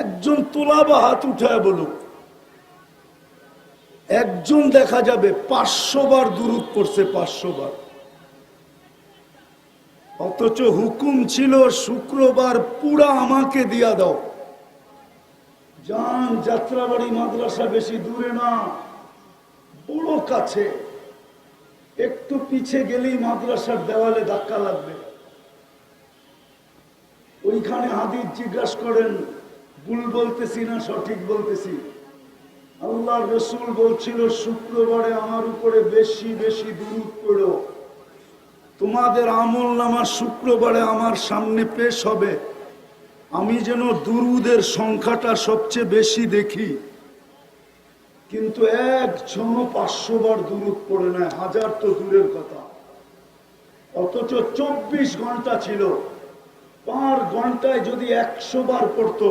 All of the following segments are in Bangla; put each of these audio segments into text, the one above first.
একজন তোলা বা হাত উঠায় বলুক। একজন দেখা যাবে পাঁচশো বার দূরত পড়ছে, পাঁচশো বার। অথচ হুকুম ছিল, শুক্রবার পুরা আমাকে দিয়া দাও। যান, যাত্রাবাড়ি, মাদ্রাসা বেশি দূরে না, বড় কাছে। একটু পিছে গেলেই মাদ্রাসার দেওয়ালে ধাক্কা লাগবে। ওইখানে হাদিস জিজ্ঞাসা করেন ভুল বলতেছি না, সঠিক বলতেছি। আল্লাহ রসুল বলছিল, শুক্রবারে আমার উপরে বেশি বেশি দূর করো তোমাদের আমল নামা শুক্রবারে আমার সামনে পেশ হবে। আমি যেন দুরুদের সংখ্যাটা সবচেয়ে বেশি দেখি। কিন্তু একজন পাঁচশো বার দূরত পড়ে নেয় হাজার তো দূরের কথা। অথচ চব্বিশ ঘণ্টা ছিল। পার ঘন্টায় যদি একশো বার পড়তো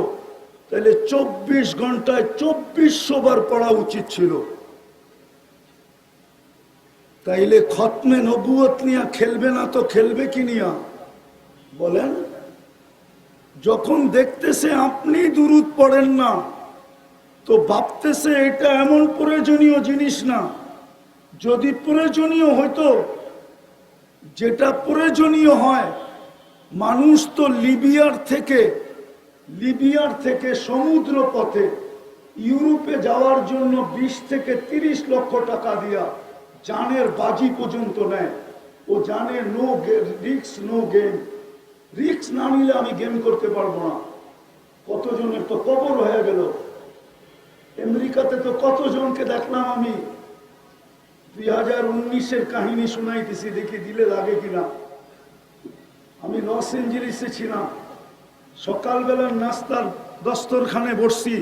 তাহলে চব্বিশ ঘন্টায় চব্বিশশো বার পড়া উচিত ছিল। তাইলে খতমে নবুয়ত নিয়ে খেলবে না তো খেলবে কি নিয়া? বলেন, যখন দেখতেছে আপনি দুরুদ পড়েন না, তো ভাবতেছে এটা এমন প্রয়োজনীয় জিনিস না। যদি প্রয়োজনীয় হইতো, যেটা প্রয়োজনীয় হয়, মানুষ তো লিবিয়ার থেকে লিবিয়ার থেকে সমুদ্র পথে ইউরোপে যাওয়ার জন্য বিশ থেকে তিরিশ লক্ষ টাকা দিয়া জানের বাজি পর্যন্ত নেয়। ও জানে নো রিক্স নো গেম রিক্স না নিলে আমি গেম করতে পারব না। কতজনের তো কবর হয়ে গেল। আমেরিকাতে তো কতজনকে দেখলাম আমি? দুই হাজার উনিশের কাহিনী শুনাইতেছি, দেখি দিলে লাগে কিনা। আমি লস এঞ্জেলিসে ছিলাম। সকালবেলার নাস্তার দস্তরখানে বসছি।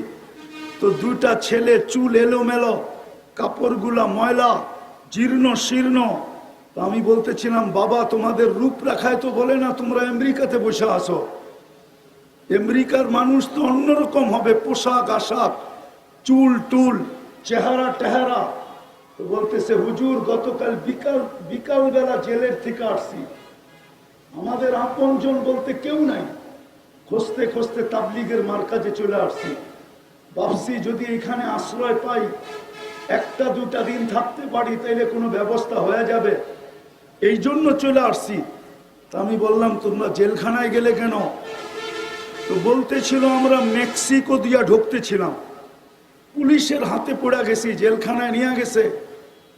তো দুইটা ছেলে চুল এলোমেলো, কাপড়গুলা ময়লা, জীর্ণ শীর্ণ। তো আমি বলতেছিলাম, বাবা, তোমাদের রূপরেখায় তো বলে না তোমরা আমেরিকাতে বসে আসো আমেরিকার মানুষ তো অন্যরকম হবে, পোশাক, আশাক, চুল, টুল, চেহারা, টেহারা। তো বলতেছে, হুজুর, গতকাল বিকাল, বিকালবেলা জেলের থেকে আসছি। আমাদের আপনজন বলতে কেউ নাই। খুঁজতে খুঁজতে তাবলিগের মার কাছে চলে আসছি। ভাবছি যদি এখানে আশ্রয় পাই, একটা দুটা দিন থাকতে পারি, তাইলে কোনো ব্যবস্থা হয়ে যাবে। এই জন্য চলে আসছি। তা আমি বললাম, তোমরা জেলখানায় গেলে কেন? তো বলতেছিল, আমরা মেক্সিকো দিয়া ঢুকতেছিলাম। পুলিশের হাতে পড়ে গেছি, জেলখানায় নিয়ে গেছে।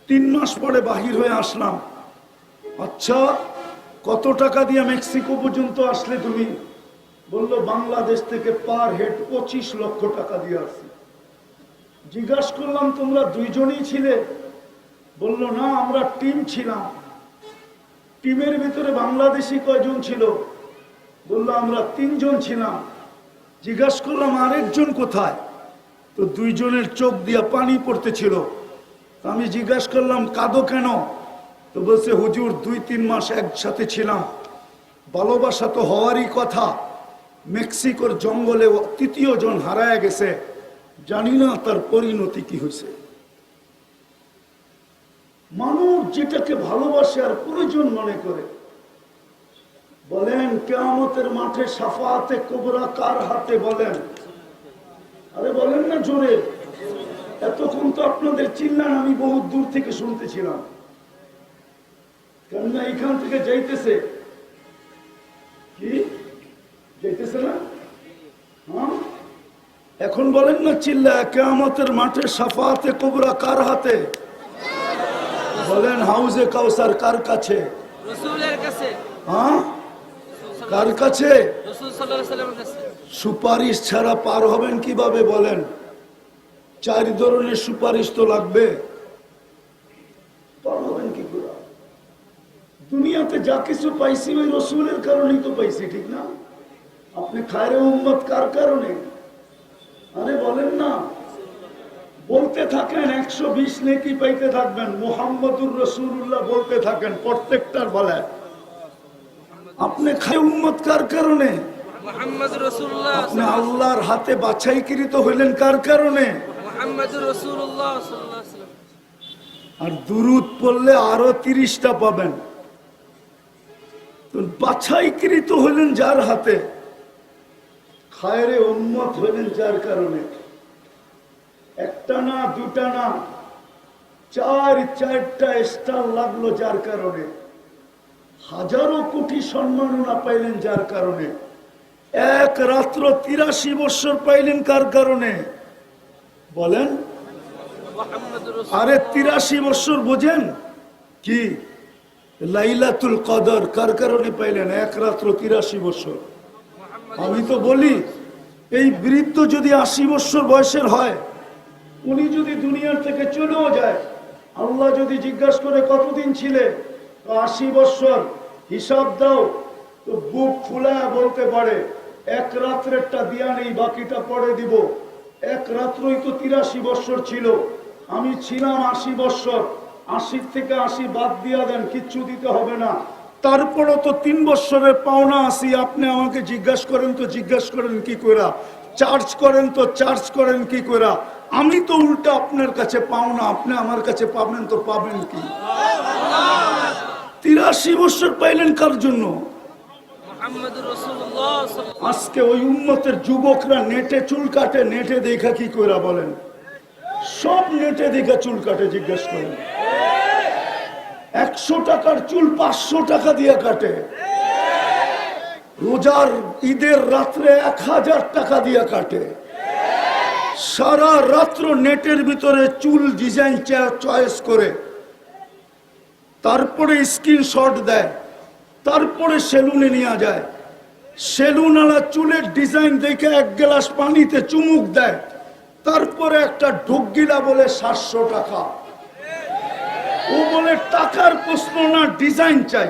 তিন মাস পরে বাহির হয়ে আসলাম। আচ্ছা কত টাকা দিয়ে মেক্সিকো পর্যন্ত আসলে তুমি? বলল, বাংলাদেশ থেকে পার হেড পঁচিশ লক্ষ টাকা দিয়ে আসছি। জিজ্ঞাসা করলাম, তোমরা দুইজনই ছিলে? বলল, না, আমরা টিম ছিলাম। টিমের ভিতরে বাংলাদেশি কয়জন ছিল? বলল, আমরা তিনজন ছিলাম। জিজ্ঞাসা করলাম, আরেকজন কোথায়? তো দুইজনের চোখ দিয়া পানি পড়তেছিল। আমি জিজ্ঞাসা করলাম, কাঁদো কেন? তো বলছে, হুজুর, দুই তিন মাস একসাথে ছিলাম। ভালোবাসা তো হওয়ারই কথা। মেক্সিকোর জঙ্গলে তৃতীয় জন হারায় গেছে। জানি না তার পরিণতি কি হয়েছে। মানুষ যেটাকে ভালোবাসে আর প্রয়োজন মনে করে, বলেন, কেয়ামতের মাঠে সাফাতে কোবরা কার হাতে বলেন? আরে বলেন না জোরে। এতক্ষণ তো আপনাদের চিল্লান, আমি বহু দূর থেকে শুনতেছিলাম। কেননা এখান থেকে যাইতেছে। এখন বলেন না চিল্লা কেয়ামতের মাঠে সাফাতে কোবরা কার হাতে? বলেন হাউজে কাউসার কার কাছে? হ্যাঁ? কার কাছে? সুপারিশ ছাড়া পার হবেন কীভাবে বলেন? চার ধরনের সুপারিশ তো লাগবে। পার হবেন কি করে? দুনিয়াতে যা কিছু পাইছি ওই রসুলের কারণেই তো পাইছি ঠিক না? আপনি খায়রে উম্মত কার কারণে? আরে বলেন না। বলতে থাকেন একশো বিশ নেকি পাইতে থাকবেন মোহাম্মদুর রসুল্লাহ বলতে থাকেন প্রত্যেকটার বেলায়। আপনি খায় উম্মত কার কারণে? আপনি আল্লাহর হাতে বাছাইকৃত হইলেন কার কারণে? আর দুরুদ পড়লে আরও তিরিশটা পাবেন। বাছাইকৃত হইলেন যার হাতে? হায়রে উন্মত হলেন যার কারণে। একটা না, দুটা না, চার, চারটা স্টার লাগল যার কারণে। হাজারো কোটি সম্মাননা পাইলেন যার কারণে। এক রাত্র তিরাশি বৎসর পাইলেন কার কারণে? বলেন। আরে তিরাশি বৎসর বোঝেন? কি? লাইলাতুল কদর কার কারণে পাইলেন? এক রাত্র তিরাশি বৎসর আমি তো বলি, এই বৃদ্ধ যদি আশি বৎসর বয়সের হয়, উনি যদি দুনিয়ার থেকে চলেও যায়, আল্লাহ যদি জিজ্ঞাসা করে কতদিন ছিলে, তো আশি বৎসর হিসাব দাও, তো বুক ফুলা বলতে পারে, এক রাত্রেরটা দিয়া নেই, বাকিটা পরে দিব। এক রাত্রই তো তিরাশি বৎসর ছিল, আমি ছিলাম আশি বৎসর আশির থেকে আশি বাদ দিয়া দেন, কিচ্ছু দিতে হবে না। তারপরও তো তিন বৎসরের পাওনা আসি আপনি আমাকে জিজ্ঞাসা করেন তো জিজ্ঞাসা করেন কি করা চার্জ করেন তো চার্জ করেন কি করা আমি তো উল্টা আপনার কাছে পাওনা আপনি আমার কাছে পাবেন তো পাবেন কি? তিরাশি বছর পাইলেন কার জন্য? আজকে ওই উন্মতের যুবকরা নেটে চুল কাটে নেটে দেখা কি করা বলেন? সব নেটে দেখা চুল কাটে জিজ্ঞেস করেন। একশো টাকার চুল পাঁচশো টাকা দিয়ে কাটে। রোজার ঈদের রাত্রে এক হাজার টাকা দিয়ে কাটে। সারা রাত্র নেটের ভিতরে চুল ডিজাইন চয়েস করে। তারপরে স্ক্রিনশট দেয়। তারপরে সেলুনে নিয়ে যায়। সেলুনওয়ালা চুলের ডিজাইন দেখে এক গ্লাস পানিতে চুমুক দেয়। তারপরে একটা ঢুকগিলা বলে সাতশো টাকা। ও বলে টাকার প্রশ্ন না ডিজাইন চাই।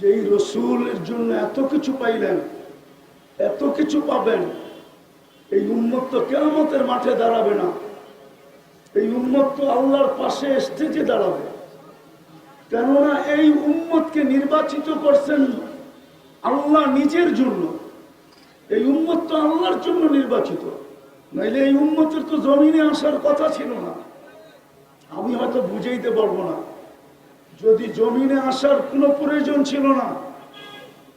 যেই রসুলের জন্য এত কিছু পাইলেন এত কিছু পাবেন এই উন্মত্ত কেরামতের মাঠে দাঁড়াবে না। এই উন্মত তো আল্লাহর পাশে স্টেজে দাঁড়াবে। কেননা এই উম্মতকে নির্বাচিত করছেন আল্লাহ নিজের জন্য। এই উম্মত তো আল্লাহর জন্য নির্বাচিত। নাইলে এই উম্মতের তো জমিনে আসার কথা ছিল না। আমি হয়তো বুঝাইতে পারব না। যদি জমিনে আসার কোনো প্রয়োজন ছিল না,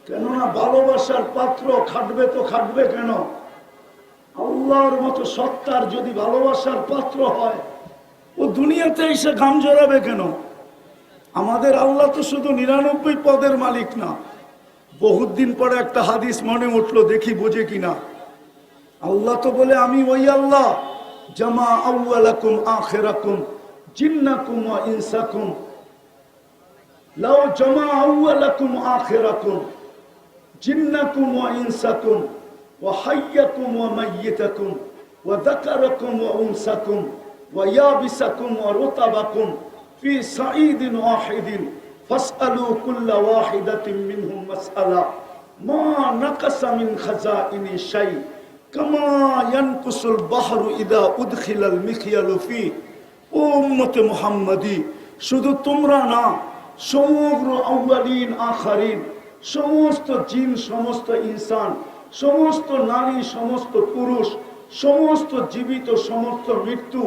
কেননা ভালোবাসার পাত্র খাটবে তো খাটবে কেন? আল্লাহর মতো সত্তার যদি ভালোবাসার পাত্র হয়, ও দুনিয়াতে এসে গাম জড়াবে কেন? আমাদের আল্লাহ তো শুধু নিরানব্বই পদের মালিক না। বহুত দিন পরে একটা হাদিস মনে উঠল, দেখি বুঝে কিনা। আল্লাহ তো বলে, আমি ওই আল্লাহ, জামা আউ্লাকুম আখেরাকুম। جنكم وإنسكم. لو جمع أولكم آخركم جنكم وإنسكم وحيكم وميتكم وذكركم وأنسكم ويابسكم ورطبكم في صعيد واحد. فاسألوا كل واحدة منهم مسألة. ما نقص من خزائن شيء. كما ينقص البحر إذا أدخل المخيل فيه. শাই কামা ইয়ানকুসুল বাহরু ইদা উদখিলাল মিখিয়ালু ফি ও উম্মতে মুহাম্মাদি, শুধু তোমরা না, সমগ্র আউয়ালিন, আখারিন, সমস্ত জিন, সমস্ত ইনসান, সমস্ত নারী, সমস্ত পুরুষ, সমস্ত জীবিত, সমস্ত মৃত্যু,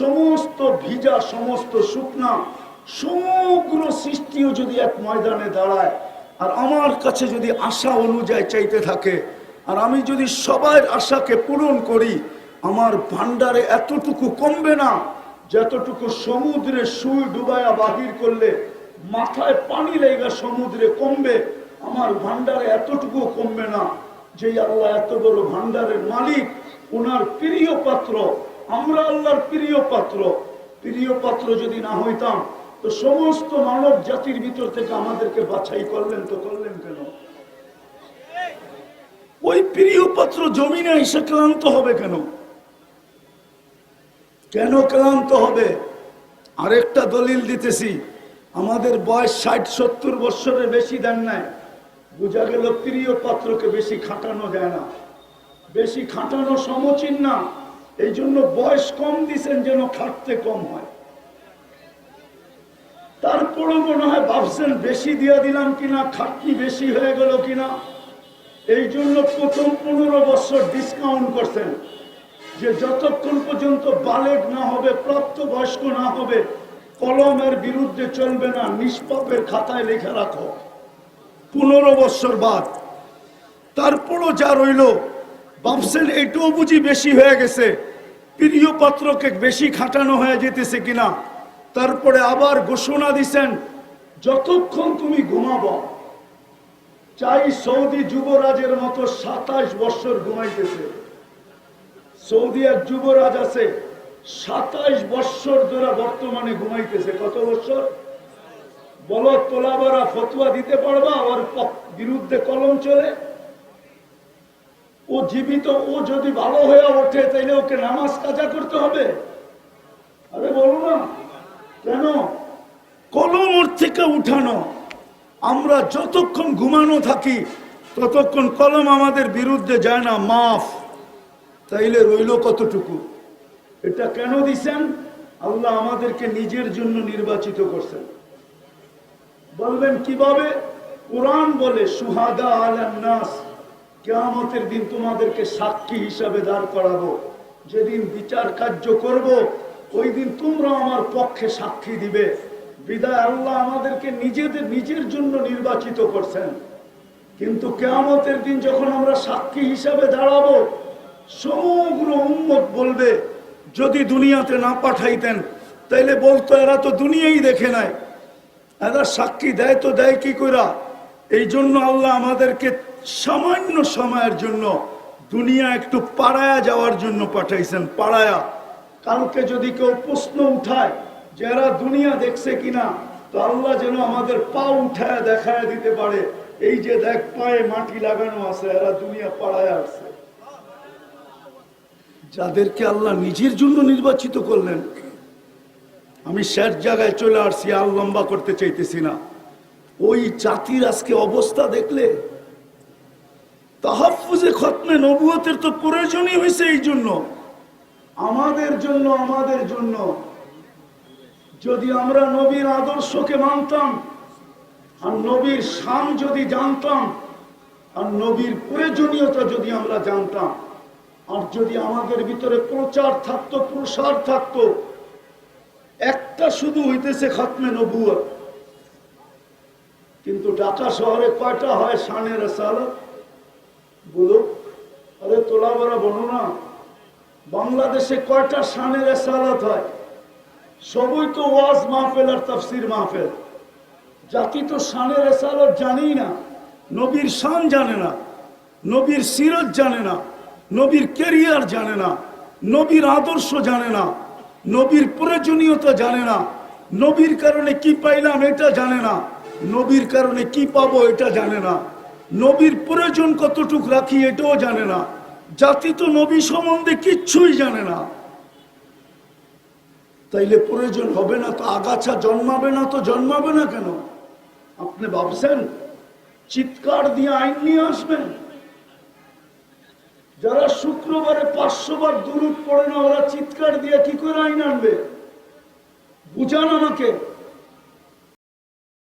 সমস্ত ভিজা, সমস্ত শুকনা, সমগ্র সৃষ্টিও যদি এক ময়দানে দাঁড়ায়, আর আমার কাছে যদি আশা অনুযায়ী চাইতে থাকে, আর আমি যদি সবার আশাকে পূরণ করি, আমার ভান্ডারে এতটুকু কমবে না। যতটুকু সমুদ্রে সুই ডুবায়া বাহির করলে মাথায় পানি লেগা সমুদ্রে কমবে, আমার ভান্ডারে এতটুকু কমবে না যে আল্লাহ এত বড় ভান্ডারের মালিক ওনার প্রিয় পাত্র, আমরা আল্লাহর প্রিয় পাত্র। প্রিয় পাত্র যদি না হইতাম, তো সমস্ত মানব জাতির ভিতর থেকে আমাদেরকে বাছাই করলেন তো করলেন কেন? ওই প্রিয় পাত্র জমিনে এসে ক্লান্ত হবে কেন? কেন ক্লান্ত হবে? আরেকটা দলিল দিতেছি। আমাদের বয়স ষাট, সত্তর বৎসরের বেশি দেন নাই। বোঝা গেল প্রিয় পাত্রকে বেশি খাটানো যায় না। বেশি খাটানো সমচীন না। এই জন্য বয়স কম দিছেন যেন খাটতে কম হয়। তারপরে মনে হয় ভাবছেন, বেশি দিয়া দিলাম কিনা, খাটনি বেশি হয়ে গেল কিনা? এই জন্য প্রথম পনেরো বছর ডিসকাউন্ট করছেন। যে যতক্ষণ পর্যন্ত বালেক না হবে প্রাপ্ত বয়স্ক না হবে, কলমের বিরুদ্ধে চলবে না, নিষ্পাপের খাতায় লেখা রাখো। পনেরো বছর বাদ। তারপরও যা রইল, ভাবছেন এটাও বুঝি বেশি হয়ে গেছে। প্রিয় পাত্রকে বেশি খাটানো হয়ে যেতেছে কিনা? তারপরে আবার ঘোষণা দিছেন, যতক্ষণ তুমি ঘুমাবো, চাই সৌদি যুবরাজের মতো সাতাশ বছর ঘুমাইতেছে। সৌদি এক যুবরাজ আছে সাতাশ বছর ধরে বর্তমানে ঘুমাইতেছে। কত বছর? বলো, তোলাবারা ফতুয়া দিতে পারবা? ওর বিরুদ্ধে কলম চলে? ও জীবিত, ও যদি ভালো হয়ে ওঠে, তাইলে ওকে নামাজ কাজা করতে হবে? আরে বলো না। কেন? কলম ওর থেকে উঠানো। আমরা যতক্ষণ ঘুমানো থাকি, ততক্ষণ কলম আমাদের বিরুদ্ধে যায় না। মাফ। তাইলে রইল কতটুকু? এটা কেন দিছেন? আল্লাহ আমাদেরকে নিজের জন্য নির্বাচিত করছেন। বলবেন কীভাবে? কোরআন বলে, সুহাদা আলান নাস, কেয়ামতের দিন তোমাদেরকে সাক্ষী হিসাবে দাঁড় করাবো। যেদিন বিচার কার্য করব, ওই দিন তোমরা আমার পক্ষে সাক্ষী দিবে। বিদায় আল্লাহ আমাদেরকে নিজেদের, নিজের জন্য নির্বাচিত করছেন। কিন্তু কেয়ামতের দিন যখন আমরা সাক্ষী হিসাবে দাঁড়াবো সমগ্র উম্মত বলবে, যদি দুনিয়াতে না পাঠাইতেন, তাইলে বলতো এরা তো দুনিয়াই দেখে নাই। এরা সাক্ষী দেয় তো দেয় কি কইরা? এই জন্য আল্লাহ আমাদেরকে সামান্য সময়ের জন্য দুনিয়া একটু পাড়ায়া যাওয়ার জন্য পাঠাইছেন, পাড়ায়া। কালকে যদি কেউ প্রশ্ন উঠায় যে এরা দুনিয়া দেখছে কিনা, তো আল্লাহ যেন আমাদের পা উঠায় দেখায় দিতে পারে। এই যে দেখ, পায়ে মাটি লাগানো আছে, এরা দুনিয়া পাড়ায় আসছে যাদেরকে আল্লাহ নিজের জন্য নির্বাচিত করলেন, আমি শেষ জায়গায় চলে আসছি, আর লম্বা করতে চাইতেছি না। ওই জাতির আজকে অবস্থা দেখলে তাহাফুজে খতমে নবুয়তের তো প্রয়োজনই হয়েছে এই জন্য। আমাদের জন্য আমাদের জন্য। যদি আমরা নবীর আদর্শকে মানতাম, আর নবীর শান যদি জানতাম, আর নবীর প্রয়োজনীয়তা যদি আমরা জানতাম আর যদি আমাদের ভিতরে প্রচার থাকতো, প্রসার থাকতো, একটা শুধু হইতেছে খতমে নবুয়া। কিন্তু ঢাকা শহরে কয়টা হয় শানের সালত বলো। আরে তোলা বড় বলো না বাংলাদেশে কয়টা শানের সালাত হয়? সবই তো ওয়াজ মাহফেল আর তফসির মাহফেল। জাতি তো শানের সালত জানেই না, নবীর শান জানে না, নবীর সিরত জানে না। নবীর কেরিয়ার জানে না, নবীর আদর্শ জানে না, নবীর প্রয়োজনীয়তা জানে না, নবীর কারণে কি পাইলাম এটা জানে না, নবীর কারণে কি পাবো এটা জানে না, নবীর প্রয়োজন কতটুক রাখি এটাও জানে না, জাতি তো নবী সম্বন্ধে কিচ্ছুই জানে না। তাইলে প্রয়োজন হবে না তো আগাছা জন্মাবে না তো জন্মাবে না কেন? আপনি ভাবছেন, চিৎকার দিয়ে আইন নিয়ে আসবেন? যারা শুক্রবারে পাঁচশো বার দূরত পড়ে না, ওরা চিৎকার দিয়ে কি করে আইন আনবে? বুঝান আমাকে।